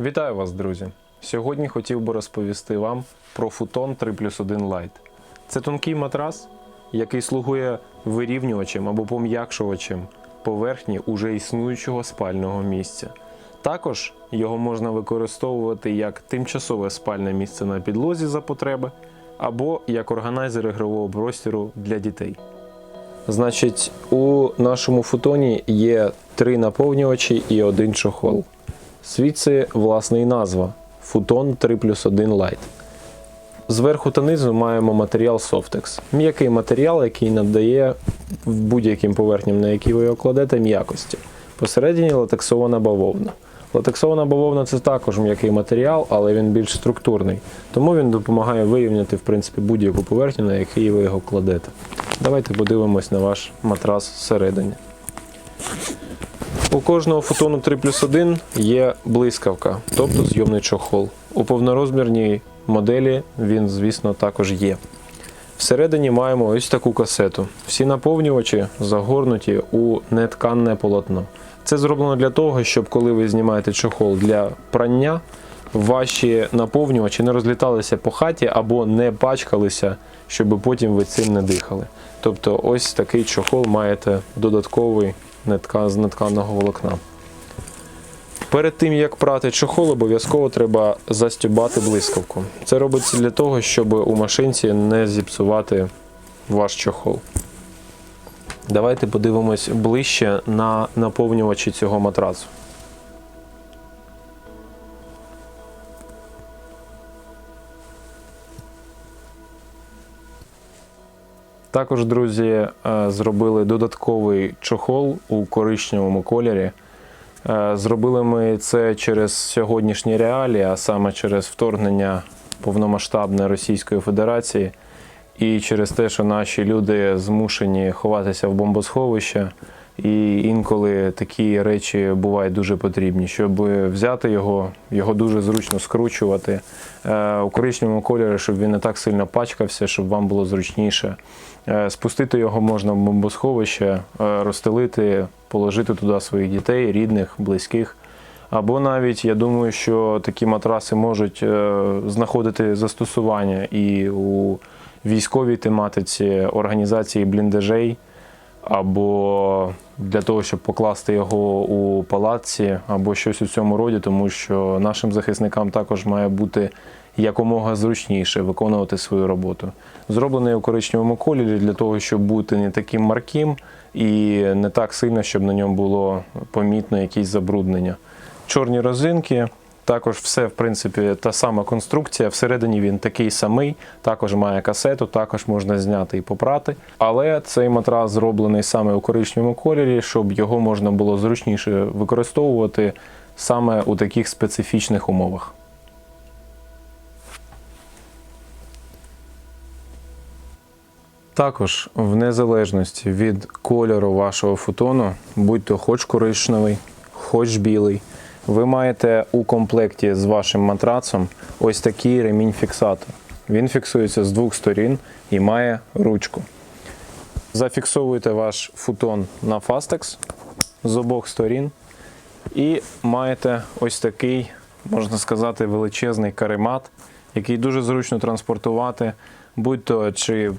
Вітаю вас, друзі! Сьогодні хотів би розповісти вам про футон 3 плюс 1 Lite. Це тонкий матрас, який слугує вирівнювачем або пом'якшувачем поверхні уже існуючого спального місця. Також його можна використовувати як тимчасове спальне місце на підлозі за потреби, або як органайзер ігрового простору для дітей. Значить, у нашому футоні є три наповнювачі і один чохол. Звідси власне і назва Futon 3 плюс 1 Lite. Зверху та низу маємо матеріал Softex. М'який матеріал, який надає будь-яким поверхням, на які ви його кладете, м'якості. Посередині латексована бавовна. Латексована бавовна це також м'який матеріал, але він більш структурний. Тому він допомагає вирівняти в принципі, будь-яку поверхню, на якій ви його кладете. Давайте подивимось на ваш матрас всередині. У кожного фотону 3 плюс 1 є блискавка, тобто зйомний чохол. У повнорозмірній моделі він, звісно, також є. Всередині маємо ось таку касету. Всі наповнювачі загорнуті у нетканне полотно. Це зроблено для того, щоб коли ви знімаєте чохол для прання, ваші наповнювачі не розліталися по хаті або не пачкалися, щоб потім ви цим не дихали. Тобто ось такий чохол маєте додатковий нетка з нетканого волокна. Перед тим як прати чохол, обов'язково треба застюбати блискавку. Це робиться для того, щоб у машинці не зіпсувати ваш чохол. Давайте подивимось ближче на наповнювачі цього матрасу. Також, друзі, е, зробили додатковий чохол у коричневому кольорі. Е, Зробили ми це через сьогоднішні реалії, а саме через вторгнення повномасштабне Російської Федерації і через те, що наші люди змушені ховатися в бомбосховища. І інколи такі речі бувають дуже потрібні. Щоб взяти його, його дуже зручно скручувати е, у коричневому кольорі, щоб він не так сильно пачкався, щоб вам було зручніше. Е, Спустити його можна в бомбосховище, е, розстелити, положити туди своїх дітей, рідних, близьких. Або навіть я думаю, що такі матраси можуть е, знаходити застосування і у військовій тематиці організації бліндажей, або для того, щоб покласти його у палаці, або щось у цьому роді, тому що нашим захисникам також має бути якомога зручніше виконувати свою роботу. Зроблений у коричневому кольорі для того, щоб бути не таким марким і не так сильно, щоб на ньому було помітно якісь забруднення. Чорні розинки. Також все, в принципі, та сама конструкція. Всередині він такий самий, також має касету, також можна зняти і попрати. Але цей матрас зроблений саме у коричневому кольорі, щоб його можна було зручніше використовувати саме у таких специфічних умовах. Також, в незалежності від кольору вашого футону, будь то хоч коричневий, хоч білий, ви маєте у комплекті з вашим матрацом ось такий ремінь-фіксатор. Він фіксується з двох сторін і має ручку. Зафіксовуєте ваш футон на Fastex з обох сторін і маєте ось такий, можна сказати, величезний каремат, який дуже зручно транспортувати, будь-то чи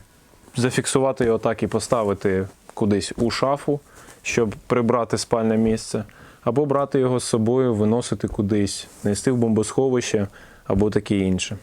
зафіксувати його так і поставити кудись у шафу, щоб прибрати спальне місце, або брати його з собою, виносити кудись, нести в бомбосховище або таке інше.